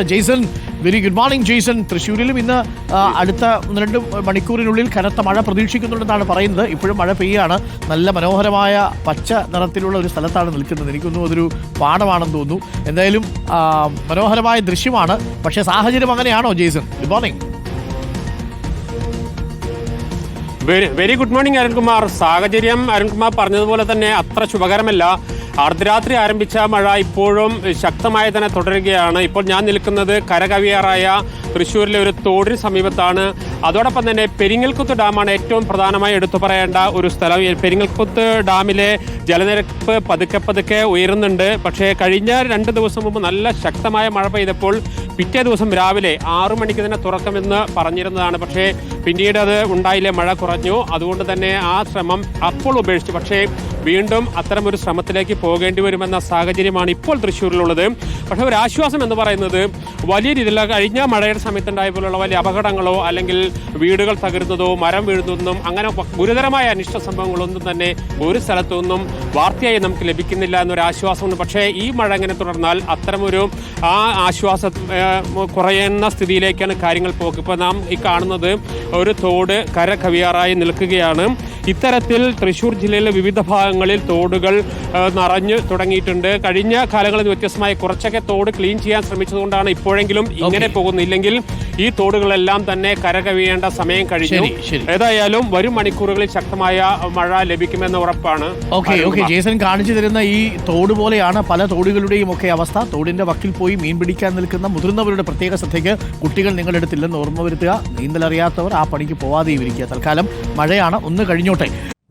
Jaison very good morning Jaison തൃശ്ശൂരിലും ഇന്ന് അടുത്ത രണ്ട് മണിക്കൂറിനുള്ളിൽ കനത്ത മഴ പ്രതീക്ഷിക്കുന്നുണ്ടെന്നാണ് പറയുന്നത്. ഇപ്പോഴും മഴ പെയ്യാണ്. നല്ല മനോഹരമായ പച്ച നിറത്തിലുള്ള ഒരു സ്ഥലത്താണ് നിൽക്കുന്നത്. എനിക്കൊന്നും അതൊരു പാടമാണെന്ന് തോന്നുന്നു. എന്തായാലും മനോഹരമായ ദൃശ്യമാണ്. പക്ഷേ സാഹചര്യം അങ്ങനെയാണോ Jaison good morning very good morning Arunkumar. സാഹചര്യം അരുൺകുമാർ പറഞ്ഞതുപോലെ തന്നെ അത്ര ശുഭകരമല്ല. അർദ്ധരാത്രി ആരംഭിച്ച മഴ ഇപ്പോഴും ശക്തമായി തന്നെ തുടരുകയാണ്. ഇപ്പോൾ ഞാൻ നിൽക്കുന്നത് കരകവിയാറായ തൃശ്ശൂരിലെ ഒരു തോടിന് സമീപത്താണ്. അതോടൊപ്പം തന്നെ പെരിങ്ങൽക്കുത്ത് ഡാമാണ് ഏറ്റവും പ്രധാനമായി എടുത്തു പറയേണ്ട ഒരു സ്ഥലം. പെരിങ്ങൽക്കുത്ത് ഡാമിലെ ജലനിരപ്പ് പതുക്കെ പതുക്കെ ഉയരുന്നുണ്ട്. പക്ഷേ കഴിഞ്ഞ രണ്ട് ദിവസം മുമ്പ് നല്ല ശക്തമായ മഴ പെയ്തപ്പോൾ പിറ്റേ ദിവസം രാവിലെ ആറു മണിക്ക് തന്നെ തുറക്കുമെന്ന് പറഞ്ഞിരുന്നതാണ്. പക്ഷേ പിന്നീട് അത് ഉണ്ടായില്ലേ. മഴ കുറഞ്ഞു. അതുകൊണ്ട് തന്നെ ആ ശ്രമം അപ്പോൾ ഉപേക്ഷിച്ചു. പക്ഷേ വീണ്ടും അത്തരം ഒരു ശ്രമത്തിലേക്ക് പോകേണ്ടി വരുമെന്ന സാഹചര്യമാണ് ഇപ്പോൾ തൃശ്ശൂരിലുള്ളത്. പക്ഷേ ഒരു ആശ്വാസം എന്ന് പറയുന്നത് വലിയ രീതിയിലുള്ള കഴിഞ്ഞ മഴയുടെ സമയത്തുണ്ടായ പോലുള്ള വലിയ അപകടങ്ങളോ അല്ലെങ്കിൽ വീടുകൾ തകരുന്നതോ മരം വീഴുന്നതൊന്നും അങ്ങനെ ഗുരുതരമായ അനിഷ്ട സംഭവങ്ങളൊന്നും തന്നെ ഒരു സ്ഥലത്തുനിന്നും വാർത്തയായി നമുക്ക് ലഭിക്കുന്നില്ല എന്നൊരു ആശ്വാസമുണ്ട്. പക്ഷേ ഈ മഴ ഇങ്ങനെ തുടർന്നാൽ അത്തരമൊരു ആ ആശ്വാസ കുറയുന്ന സ്ഥിതിയിലേക്കാണ് കാര്യങ്ങൾ പോക്ക്. ഇപ്പോൾ നാം ഈ കാണുന്നത് ഒരു തോട് കര കവിയാറായി നിൽക്കുകയാണ്. ഇത്തരത്തിൽ തൃശൂർ ജില്ലയിലെ വിവിധ ഭാഗങ്ങളിൽ തോടുകൾ നിറഞ്ഞു തുടങ്ങിയിട്ടുണ്ട്. കഴിഞ്ഞ കാലങ്ങളിൽ വ്യത്യസ്തമായി കുറച്ചൊക്കെ തോട് ക്ലീൻ ചെയ്യാൻ ശ്രമിച്ചതുകൊണ്ടാണ് ഇപ്പോഴെങ്കിലും ഇങ്ങനെ പോകുന്നില്ലെങ്കിൽ ഈ തോടുകളെല്ലാം തന്നെ കരകവിയേണ്ട സമയം കഴിഞ്ഞു. ഏതായാലും വരും മണിക്കൂറുകളിൽ ശക്തമായ മഴ ലഭിക്കുമെന്ന് ഉറപ്പാണ്. Okay okay. ജേസൺ കാണിച്ചു തരുന്ന ഈ തോട് പോലെയാണ് പല തോടുകളുടെയും ഒക്കെ അവസ്ഥ. തോടിന്റെ വക്കിൽ പോയി മീൻ പിടിക്കാൻ നിൽക്കുന്ന മുതിർന്നവരുടെ പ്രത്യേക ശ്രദ്ധയ്ക്ക് കുട്ടികൾ നിങ്ങളുടെ അടുത്തില്ലെന്ന് ഓർമ്മ വരുത്തുക. നീന്തലറിയാത്തവർ ആ പണിക്ക് പോവാതെയും ഇരിക്കുക. തൽക്കാലം മഴയാണ്. ഒന്ന് കഴിഞ്ഞോട്ടെ